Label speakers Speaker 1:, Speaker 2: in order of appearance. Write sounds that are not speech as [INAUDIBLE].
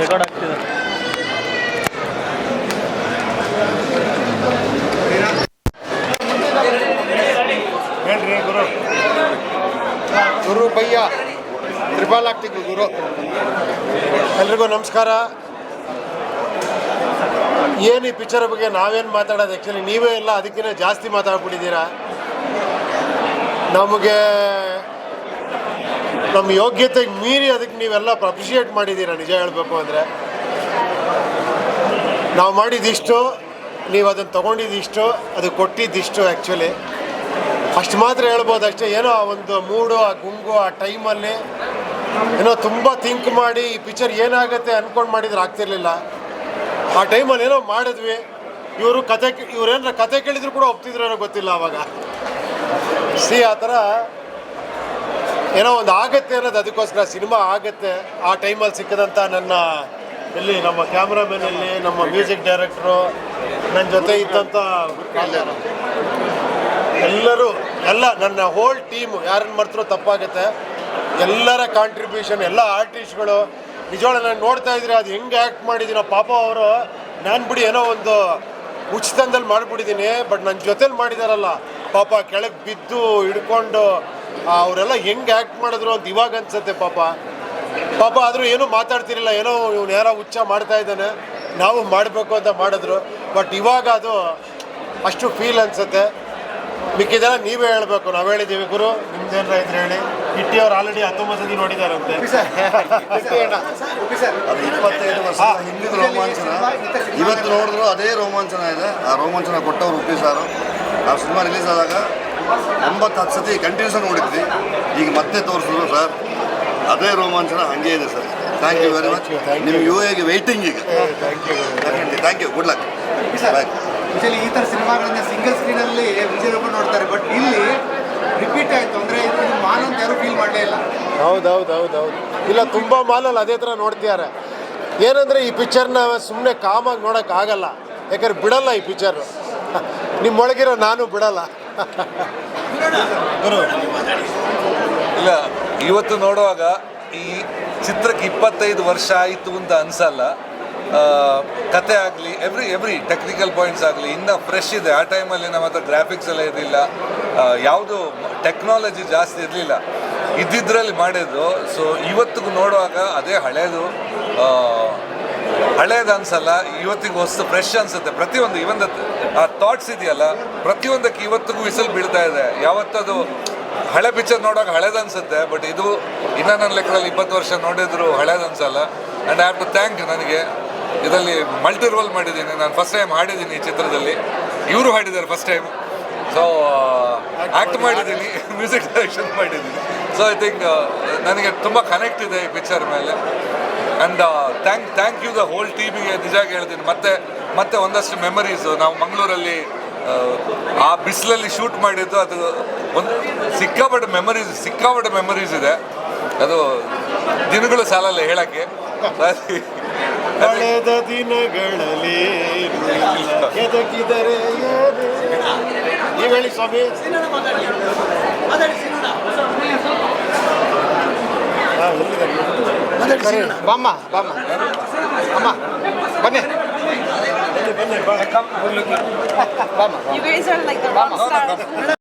Speaker 1: Record ಆಗ್ತಿದೆ. ಹೇಳ್ರಿ ಗುರು. ಗುರು ಬಯ್ಯ ತ್ರಿಪಾಲ್ ಆಗ್ತಿದ್ವಿ ಗುರು.
Speaker 2: ಎಲ್ರಿಗೂ ನಮಸ್ಕಾರ. ಏನು ಈ ಪಿಕ್ಚರ್ ಬಗ್ಗೆ ನಾವೇನು ಮಾತಾಡೋದು ಆ್ಯಕ್ಚುಲಿ ನೀವೇ ಎಲ್ಲ ಅದಕ್ಕಿಂತ ಜಾಸ್ತಿ ಮಾತಾಡ್ಬಿಟ್ಟಿದ್ದೀರಾ. ನಮಗೆ ನಮ್ಮ ಯೋಗ್ಯತೆಗೆ ಮೀರಿ ಅದಕ್ಕೆ ನೀವೆಲ್ಲ ಅಪ್ರಿಷಿಯೇಟ್ ಮಾಡಿದ್ದೀರಾ, ನಿಜ ಹೇಳಬೇಕು ಅಂದರೆ? ನಾವು ಮಾಡಿದಿಷ್ಟು ನೀವು ಅದನ್ನು ತೊಗೊಂಡಿದ್ದಿಷ್ಟು, ಅದು ಕೊಟ್ಟಿದ್ದಿಷ್ಟು ಆ್ಯಕ್ಚುಲಿ ಅಷ್ಟು ಮಾತ್ರ ಹೇಳ್ಬೋದು ಅಷ್ಟೇ, ಏನೋ ಆ ಒಂದು ಮೂಡು, ಆ ಗುಂಗು, ಆ ಟೈಮಲ್ಲಿ ಏನೋ ತುಂಬ ಥಿಂಕ್ ಮಾಡಿ, ಈ ಪಿಕ್ಚರ್ ಏನಾಗುತ್ತೆ ಅಂದ್ಕೊಂಡು ಮಾಡಿದ್ರೆ ಆಗ್ತಿರ್ಲಿಲ್ಲ. ಆ ಟೈಮಲ್ಲಿ ಏನೋ ಮಾಡಿದ್ವಿ. ಇವರು ಕತೆ ಇವ್ರೇನಾರ ಕತೆ ಕೇಳಿದ್ರು ಕೂಡ ಒಪ್ತಿದ್ರೇನೋ ಗೊತ್ತಿಲ್ಲ ಅವಾಗ. ಸಿ ಆ ಥರ ಏನೋ ಒಂದು ಆಗತ್ತೆ ಅನ್ನೋದು ಅದಕ್ಕೋಸ್ಕರ ಸಿನಿಮಾ ಆಗತ್ತೆ. ಆ ಟೈಮಲ್ಲಿ ಸಿಕ್ಕದಂಥ ನನ್ನ ಇಲ್ಲಿ ನಮ್ಮ ಕ್ಯಾಮ್ರಾಮನಲ್ಲಿ ನಮ್ಮ ಮ್ಯೂಸಿಕ್ ಡೈರೆಕ್ಟ್ರು, ನನ್ನ ಜೊತೆ ಇದ್ದಂಥ ಎಲ್ಲರೂ, ಎಲ್ಲ ನನ್ನ ಹೋಲ್ ಟೀಮು ಯಾರನ್ನು ಮಾಡ್ತಾರೋ ತಪ್ಪಾಗುತ್ತೆ. ಎಲ್ಲರ ಕಾಂಟ್ರಿಬ್ಯೂಷನ್ ಎಲ್ಲ ಆರ್ಟಿಸ್ಟ್ಗಳು ನಿಜವಾಗ್ಲೂ ನಾನು ನೋಡ್ತಾ ಇದ್ರೆ ಅದು ಹೆಂಗೆ ಆ್ಯಕ್ಟ್ ಮಾಡಿದ್ದೀನೋ ಪಾಪ ಅವರು. ನಾನು ಬಿಡಿ ಏನೋ ಒಂದು ಉಚಿತದಲ್ಲಿ ಮಾಡಿಬಿಟ್ಟಿದ್ದೀನಿ ಬಟ್ ನನ್ನ ಜೊತೇಲಿ ಮಾಡಿದಾರಲ್ಲ. ಪಾಪ ಕೆಳಗೆ ಬಿದ್ದು ಹಿಡ್ಕೊಂಡು ಅವರೆಲ್ಲ ಹೆಂಗೆ ಆ್ಯಕ್ಟ್ ಮಾಡಿದ್ರು ಅಂತ ಇವಾಗ ಅನ್ಸುತ್ತೆ ಪಾಪ. ಪಾಪ ಆದರೂ ಏನೂ ಮಾತಾಡ್ತಿರಲಿಲ್ಲ ಏನೋ ಇವ್ನು ಯಾರೋ ಹುಚ್ಚ ಮಾಡ್ತಾ ಇದ್ದಾನೆ ನಾವು ಮಾಡಬೇಕು ಅಂತ ಮಾಡಿದ್ರು. ಬಟ್ ಇವಾಗ ಅದು ಅಷ್ಟು ಫೀಲ್ ಅನ್ಸುತ್ತೆ. ಮಿಕ್ಕಿದೆಲ್ಲ ನೀವೇ ಹೇಳಬೇಕು ನಾವು ಹೇಳಿದ್ದೀವಿ. ಗುರು ನಿಮ್ದೇನ್ರ ಇದ್ರೆ ಹೇಳಿ. ಕಿಟ್ಟಿ ಅವ್ರು ಆಲ್ರೆಡಿ ಹತ್ತೊಂಬತ್ತು ಸತಿ ನೋಡಿದಾರಂತೆ.
Speaker 1: ಅದು [LAUGHS] ಇಪ್ಪತ್ತೈದು ವರ್ಷ ಹಿಂದಿನ ರೋಮಾಂಚನ. ಇವತ್ತು ನೋಡಿದ್ರು ಅದೇ ರೋಮಾಂಚನ ಇದೆ. ಆ ರೋಮಾಂಚನ ಕೊಟ್ಟವ್ರು ಉಪ್ಪಿ ಸಾರು. ನಾವು ಸಿನಿಮಾ ರಿಲೀಸ್ ಆದಾಗ ಒಂಬತ್ತು ಹತ್ತು ಸತಿ ಕಂಟಿನ್ಯೂಸ್ ನೋಡಿದ್ವಿ. ಈಗ ಮತ್ತೆ ತೋರಿಸಿದ್ರು ಸರ್. ಅದೇ ರೋಮಾಂಚನ ಹಂಗೆ ಇದೆ sir. Thank you very much ನಿಮ್ಗೆ ಯು ಎಗೆ ವೆಯ್ಟಿಂಗ್ ಈಗ
Speaker 2: thank you
Speaker 1: definitely thank you good luck bye
Speaker 3: actually ಈ ಥರ ಸಿನಿಮಾಗಳನ್ನ ಸಿಂಗಲ್ ಸ್ಕ್ರೀನಲ್ಲಿ ವಿಜಯರೂಪ ನೋಡ್ತಾರೆ. ಬಟ್ ಇಲ್ಲಿ ರಿಪೀಟ್ ಆಯಿತು. ಅಂದರೆ ಮಾಲ್ ಅಂತ ಯಾರು ಫೀಲ್ ಮಾಡಲೇ ಇಲ್ಲ.
Speaker 2: ಹೌದು ಹೌದು ಹೌದು ಹೌದು ಇಲ್ಲ ತುಂಬ ಮಾಲಲ್ಲಿ ಅದೇ ಥರ ನೋಡ್ತಿದ್ದಾರೆ. ಏನಂದರೆ ಈ ಪಿಕ್ಚರ್ನ ಸುಮ್ಮನೆ ಕಾಮಾಗಿ ನೋಡೋಕ್ಕಾಗಲ್ಲ ಯಾಕಂದ್ರೆ ಬಿಡಲ್ಲ ಈ ಪಿಕ್ಚರು [LAUGHS] ನಿಮ್ಮೊಳಗಿರೋ ನಾನು ಬಿಡಲ್ಲ.
Speaker 4: ಇಲ್ಲ, ಇವತ್ತು ನೋಡುವಾಗ ಈ ಚಿತ್ರಕ್ಕೆ ಇಪ್ಪತ್ತೈದು ವರ್ಷ ಆಯಿತು ಅಂತ ಅನ್ಸಲ್ಲ. ಕತೆ ಆಗಲಿ ಎವ್ರಿ ಎವ್ರಿ ಟೆಕ್ನಿಕಲ್ ಪಾಯಿಂಟ್ಸ್ ಆಗಲಿ, ಇನ್ನೂ ಫ್ರೆಶ್ ಇದೆ. ಆ ಟೈಮಲ್ಲಿ ನಮ್ಮ ಹತ್ರ ಗ್ರಾಫಿಕ್ಸ್ ಎಲ್ಲ ಇರಲಿಲ್ಲ. ಯಾವುದು ಟೆಕ್ನಾಲಜಿ ಜಾಸ್ತಿ ಇರಲಿಲ್ಲ. ಇದ್ದಿದ್ರಲ್ಲಿ ಮಾಡಿದ್ರು ಸೊ ಇವತ್ತಿಗೂ ನೋಡುವಾಗ ಅದೇ ಹಳೇದು. ಹಳೇದು ಅನ್ಸಲ್ಲ, ಇವತ್ತಿಗೆ ಹೊಸ ಫ್ರೆಶ್ ಅನ್ಸುತ್ತೆ. ಪ್ರತಿಯೊಂದು ಇವನ್ ಆ ಥಾಟ್ಸ್ ಇದೆಯಲ್ಲ? ಪ್ರತಿಯೊಂದಕ್ಕೆ ಇವತ್ತಿಗೂ ವಿಸಲ್ ಬೀಳ್ತಾ ಇದೆ. ಯಾವತ್ತದು ಹಳೆ ಪಿಕ್ಚರ್ ನೋಡೋಕೆ ಹಳೇದು ಅನ್ಸುತ್ತೆ ಬಟ್ ಇದು ಇನ್ನೂ ನನ್ನ ಲೆಕ್ಕದಲ್ಲಿ ಇಪ್ಪತ್ತು ವರ್ಷ ನೋಡಿದ್ರು ಹಳೇದು ಅನ್ಸಲ್ಲ. And I have to thank ನನಗೆ. ಇದರಲ್ಲಿ ಮಲ್ಟಿ ರೋಲ್ ಮಾಡಿದ್ದೀನಿ. ನಾನು ಫಸ್ಟ್ ಟೈಮ್ ಹಾಡಿದ್ದೀನಿ ಈ ಚಿತ್ರದಲ್ಲಿ. ಇವರು ಹಾಡಿದ್ದಾರೆ ಫಸ್ಟ್ ಟೈಮ್ ಸೊ ಆ್ಯಕ್ಟ್ ಮಾಡಿದ್ದೀನಿ. ಮ್ಯೂಸಿಕ್ ಡೈರೆಕ್ಷನ್ ಮಾಡಿದ್ದೀನಿ. ಸೊ ಐ ಥಿಂಕ್ ನನಗೆ ತುಂಬ ಕನೆಕ್ಟ್ ಇದೆ ಈ ಪಿಕ್ಚರ್ ಮೇಲೆ. And thank thank you the whole ಟೀಮಿಗೆ ನಿಜ ಹೇಳ್ತೀನಿ. ಮತ್ತೆ ಮತ್ತೆ ಒಂದಷ್ಟು ಮೆಮರೀಸು ನಾವು ಮಂಗಳೂರಲ್ಲಿ ಆ ಬಿಸಿಲಲ್ಲಿ ಶೂಟ್ ಮಾಡಿದ್ದು ಅದು ಒಂದು ಸಿಕ್ಕಾಪಟ್ಟೆ ಮೆಮರೀಸ್ ಸಿಕ್ಕಾಪಟ್ಟೆ ಮೆಮರೀಸ್ ಇದೆ. ಅದು ದಿನಗಳು ಸಾಲಲ್ಲ ಹೇಳಕ್ಕೆ.
Speaker 2: ಕಳೆದ ದಿನಗಳಲ್ಲಿ? ನೀವ್ ಹೇಳಿ ಸ್ವಾಮಿ.
Speaker 3: ಬಾಮ್ಮ ಬಾಮ್ಮ ಅಮ್ಮ ಬನ್ನಿ.
Speaker 5: You guys are like the rock stars.